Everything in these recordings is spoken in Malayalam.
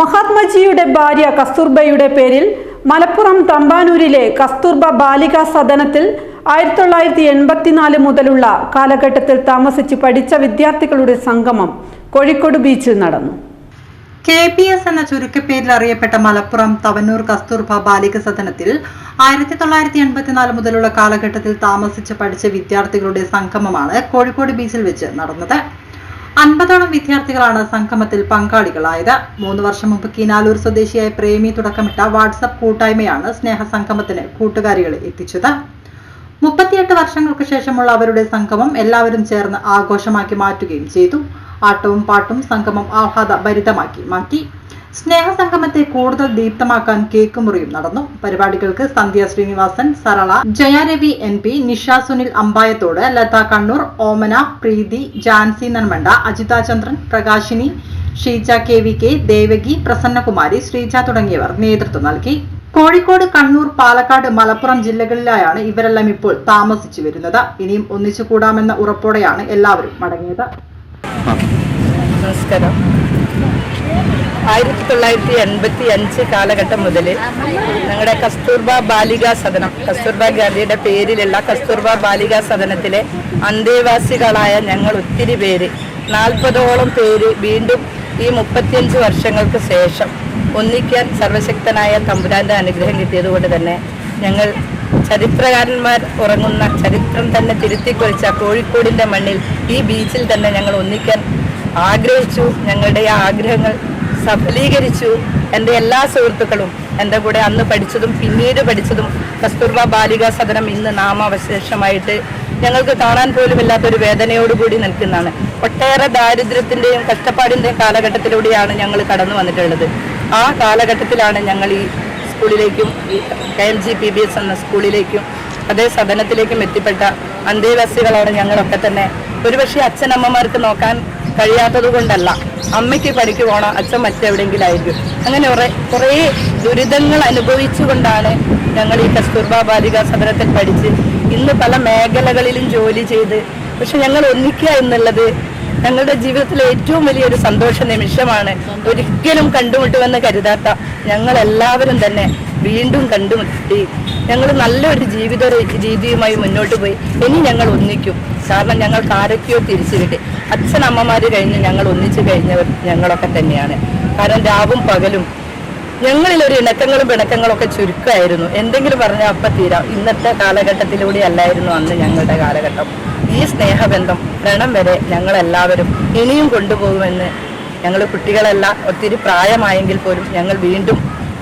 മഹാത്മജിയുടെ ഭാര്യ കസ്തൂർബയുടെ പേരിൽ മലപ്പുറം തമ്പാനൂരിലെ കസ്തൂർബ ബാലികാ സദനത്തിൽ ആയിരത്തി തൊള്ളായിരത്തി എൺപത്തിനാല് മുതലുള്ള കാലഘട്ടത്തിൽ താമസിച്ച് പഠിച്ച വിദ്യാർത്ഥികളുടെ സംഗമം കോഴിക്കോട് ബീച്ചിൽ നടന്നു. കെ പി എസ് എന്ന ചുരുക്കപ്പേരിൽ അറിയപ്പെട്ട മലപ്പുറം തവന്നൂർ കസ്തൂർബ ബാലിക സദനത്തിൽ ആയിരത്തി തൊള്ളായിരത്തി എൺപത്തിനാല് മുതലുള്ള കാലഘട്ടത്തിൽ താമസിച്ച് പഠിച്ച വിദ്യാർത്ഥികളുടെ സംഗമമാണ് കോഴിക്കോട് ബീച്ചിൽ വെച്ച് നടന്നത്. വിദ്യാർത്ഥികളാണ് സംഗമത്തിൽ പങ്കാളികളായത്. മൂന്ന് വർഷം മുമ്പ് കിനാലൂർ സ്വദേശിയായ പ്രേമി തുടക്കമിട്ട വാട്സപ്പ് കൂട്ടായ്മയാണ് സ്നേഹസംഗമത്തിന് കൂട്ടുകാരികളെ എത്തിച്ചത്. മുപ്പത്തിയെട്ട് വർഷങ്ങൾക്ക് ശേഷമുള്ള അവരുടെ സംഗമം എല്ലാവരും ചേർന്ന് ആഘോഷമാക്കി മാറ്റുകയും ചെയ്തു. ആട്ടവും പാട്ടും സംഗമം ആഹ്ലാദ ഭരിതമാക്കി മാറ്റി. സ്നേഹസംഗമത്തെ കൂടുതൽ ദീപ്തമാക്കാൻ കേക്ക് മുറിയും നടന്നു. പരിപാടികൾക്ക് Sandhya Sreenivasan Sarala Jayaravi N P Nisha Sunil Ambayathode Latha Kannur Omana Preethi Jancy Nanmanda Ajitha Chandran Prakashini Sheeja K V K Devaki Prasannakumari Sreeja തുടങ്ങിയവർ നേതൃത്വം നൽകി. കോഴിക്കോട് കണ്ണൂർ പാലക്കാട് മലപ്പുറം ജില്ലകളിലായാണ് ഇവരെല്ലാം ഇപ്പോൾ താമസിച്ചു വരുന്നത്. ഇനിയും ഒന്നിച്ചു കൂടാമെന്ന ഉറപ്പോടെയാണ് എല്ലാവരും മടങ്ങിയത്. നമസ്കാരം. ആയിരത്തി തൊള്ളായിരത്തി എൺപത്തി അഞ്ച് കാലഘട്ടം മുതൽ ഞങ്ങളുടെ കസ്തൂർബ ബാലികാ സദനം കസ്തൂർബ ഗാന്ധിയുടെ പേരിലുള്ള കസ്തൂർബ ബാലികാ സദനത്തിലെ അന്തേവാസികളായ ഞങ്ങൾ ഒത്തിരി പേര്. നാൽപ്പതോളം പേര് വീണ്ടും ഈ മുപ്പത്തിയഞ്ച് വർഷങ്ങൾക്ക് ശേഷം ഒന്നിക്കാൻ സർവശക്തനായ തമ്പുരാന്റെ അനുഗ്രഹം കിട്ടിയതുകൊണ്ട് തന്നെ ഞങ്ങൾ ചരിത്രകാരന്മാർ ഉറങ്ങുന്ന ചരിത്രം തന്നെ തിരുത്തിക്കുറിച്ച കോഴിക്കോടിന്റെ മണ്ണിൽ ഈ ബീച്ചിൽ തന്നെ ഞങ്ങൾ ഒന്നിക്കാൻ ആഗ്രഹിച്ചു. ഞങ്ങളുടെ ആഗ്രഹങ്ങൾ സഫലീകരിച്ചു. എന്റെ എല്ലാ സുഹൃത്തുക്കളും എന്റെ കൂടെ അന്ന് പഠിച്ചതും പിന്നീട് പഠിച്ചതും കസ്തൂർബ ബാലിക സദനം ഇന്ന് നാമാവശേഷമായിട്ട് ഞങ്ങൾക്ക് കാണാൻ പോലും ഇല്ലാത്തൊരു വേദനയോടുകൂടി നിൽക്കുന്നതാണ്. ഒട്ടേറെ ദാരിദ്ര്യത്തിന്റെയും കഷ്ടപ്പാടിന്റെയും കാലഘട്ടത്തിലൂടെയാണ് ഞങ്ങൾ കടന്നു വന്നിട്ടുള്ളത്. ആ കാലഘട്ടത്തിലാണ് ഞങ്ങൾ ഈ സ്കൂളിലേക്കും K M G P B S എന്ന സ്കൂളിലേക്കും അതേ സദനത്തിലേക്കും എത്തിപ്പെട്ട അന്തേവാസികളാണ് ഞങ്ങളൊക്കെ തന്നെ. ഒരുപക്ഷെ അച്ഛനമ്മമാർക്ക് നോക്കാൻ കഴിയാത്തത് കൊണ്ടല്ല. അമ്മയ്ക്ക് പണിക്ക് പോകണം അച്ഛൻ മറ്റെവിടെയെങ്കിലും ആയിരിക്കും അങ്ങനെ കുറേ കുറേ ദുരിതങ്ങൾ അനുഭവിച്ചുകൊണ്ടാണ് ഞങ്ങൾ ഈ കസ്തൂർബ ബാലിക സദനത്തിൽ പഠിച്ച് ഇന്ന് പല മേഖലകളിലും ജോലി ചെയ്ത്. പക്ഷെ ഞങ്ങൾ ഒന്നിക്കുക എന്നുള്ളത് ഞങ്ങളുടെ ജീവിതത്തിലെ ഏറ്റവും വലിയൊരു സന്തോഷ നിമിഷമാണ് ഒരിക്കലും കണ്ടുമുട്ടുമെന്ന് കരുതാത്ത ഞങ്ങൾ എല്ലാവരും തന്നെ വീണ്ടും കണ്ടുമുട്ടി. ഞങ്ങൾ നല്ലൊരു ജീവിത രീതിയുമായി മുന്നോട്ട് പോയി. ഇനി ഞങ്ങൾ ഒന്നിക്കും. കാരണം ഞങ്ങൾക്ക് ആരൊക്കെയോ തിരിച്ചു കിട്ടി അച്ഛനമ്മമാർ കഴിഞ്ഞ് ഞങ്ങൾ ഒന്നിച്ചു കഴിഞ്ഞവർ ഞങ്ങളൊക്കെ തന്നെയാണ്. കാരണം രാവും പകലും ഞങ്ങളിൽ ഒരു ഇണക്കങ്ങളും പിണക്കങ്ങളും ഒക്കെ ചുരുക്കമായിരുന്നു. എന്തെങ്കിലും പറഞ്ഞാൽ അപ്പം തീരാം. ഇന്നത്തെ കാലഘട്ടത്തിലൂടെ അല്ലായിരുന്നു അന്ന് ഞങ്ങളുടെ കാലഘട്ടം. ഈ സ്നേഹബന്ധം മരണം വരെ ഞങ്ങളെല്ലാവരും ഇനിയും കൊണ്ടുപോകുമെന്ന് ഞങ്ങൾ കുട്ടികളെല്ലാം ഒത്തിരി പ്രായമായെങ്കിൽ പോലും ഞങ്ങൾ വീണ്ടും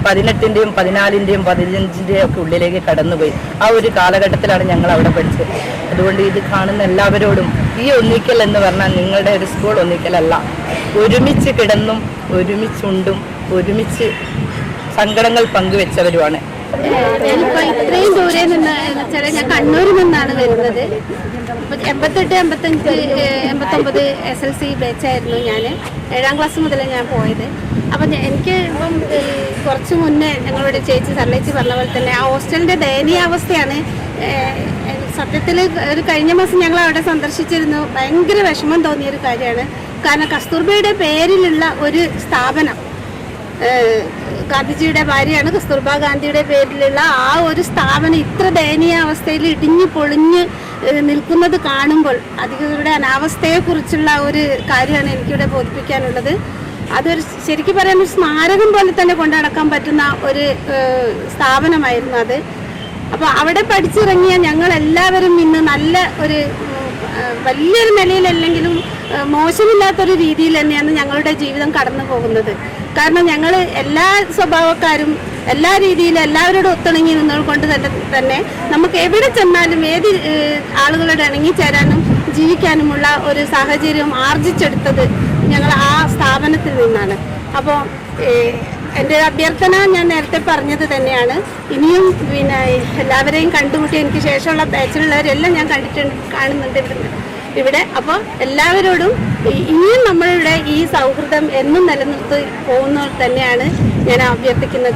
പതിനെട്ടിന്റെയും പതിനാലിന്റെയും പതിനഞ്ചിന്റെയും ഒക്കെ ഉള്ളിലേക്ക് കടന്നുപോയി. ആ ഒരു കാലഘട്ടത്തിലാണ് ഞങ്ങൾ അവിടെ പഠിച്ചത്. അതുകൊണ്ട് ഇത് കാണുന്ന എല്ലാവരോടും ഈ ഒന്നിക്കൽ എന്ന് പറഞ്ഞാൽ നിങ്ങളുടെ ഒരു സ്കൂൾ ഒന്നിക്കലല്ല. ഒരുമിച്ച് കിടന്നും ഒരുമിച്ചുണ്ടും ഒരുമിച്ച് സങ്കടങ്ങൾ പങ്കുവെച്ചവരുമാണ്. ഞാനിപ്പോ ഇത്രയും ദൂരെ നിന്ന് വെച്ചാൽ ഞാൻ കണ്ണൂരിൽ നിന്നാണ് വരുന്നത്. എൺപത്തെട്ട് എൺപത്തഞ്ച് എൺപത്തൊമ്പത് എസ് എൽ സി ബാച്ചായിരുന്നു ഞാൻ ഏഴാം ക്ലാസ് മുതലേ ഞാൻ പോയത്. അപ്പം എനിക്ക് ഇപ്പം കുറച്ച് മുന്നേ ഞങ്ങളുടെ ചേച്ചി സർലേച്ചി പറഞ്ഞ പോലെ തന്നെ ആ ഹോസ്റ്റലിന്റെ ദയനീയാവസ്ഥയാണ് സത്യത്തിൽ ഒരു കഴിഞ്ഞ മാസം ഞങ്ങൾ അവിടെ സന്ദർശിച്ചിരുന്നു. ഭയങ്കര വിഷമം തോന്നിയ ഒരു കാര്യമാണ്. കാരണം കസ്തൂർബയുടെ പേരിലുള്ള ഒരു സ്ഥാപനം ഗാന്ധിജിയുടെ ഭാര്യയാണ് കസ്തൂർബ ഗാന്ധിയുടെ പേരിലുള്ള ആ ഒരു സ്ഥാപനം ഇത്ര ദയനീയ അവസ്ഥയിൽ ഇടിഞ്ഞു പൊളിഞ്ഞ് നിൽക്കുന്നത് കാണുമ്പോൾ അധികൃതരുടെ അനാവസ്ഥയെക്കുറിച്ചുള്ള ഒരു കാര്യമാണ് എനിക്കിവിടെ ബോധിപ്പിക്കാനുള്ളത്. അതൊരു ശരിക്കും പറയാൻ ഒരു സ്മാരകം പോലെ തന്നെ കൊണ്ടു നടക്കാൻ പറ്റുന്ന ഒരു സ്ഥാപനമായിരുന്നു അത്. അപ്പോൾ അവിടെ പഠിച്ചിറങ്ങിയ ഞങ്ങൾ എല്ലാവരും ഇന്ന് നല്ല ഒരു വലിയൊരു നിലയിലല്ലെങ്കിലും മോശമില്ലാത്തൊരു രീതിയിൽ തന്നെയാണ് ഞങ്ങളുടെ ജീവിതം കടന്നു പോകുന്നത്. കാരണം ഞങ്ങൾ എല്ലാ സ്വഭാവക്കാരും എല്ലാ രീതിയിലും എല്ലാവരോടും ഒത്തിണങ്ങി നിന്നുകൊണ്ട് തന്നെ നമുക്ക് എവിടെ ചെന്നാലും ഏത് ആളുകളോട് ആളുകളോട് ഇണങ്ങിച്ചേരാനും ജീവിക്കാനുമുള്ള ഒരു സാഹചര്യം ആർജിച്ചെടുത്തത് ഞങ്ങൾ ആ സ്ഥാപനത്തിൽ നിന്നാണ്. അപ്പോൾ എന്റെ അഭ്യർത്ഥന ഞാൻ നേരത്തെ പറഞ്ഞത് തന്നെയാണ്. ഇനിയും പിന്നെ എല്ലാവരെയും കണ്ടുമുട്ടി എനിക്ക് ശേഷമുള്ള ബാച്ചിലുള്ളവരെല്ലാം ഞാൻ കണ്ടിട്ടുണ്ട് കാണുന്നുണ്ട് ഇവിടെ അപ്പോൾ എല്ലാവരോടും ഇനിയും നമ്മളിവിടെ ഈ സൗഹൃദം എന്നും നിലനിർത്തി പോകുന്നത് തന്നെയാണ് ഞാൻ അഭ്യർത്ഥിക്കുന്നത്.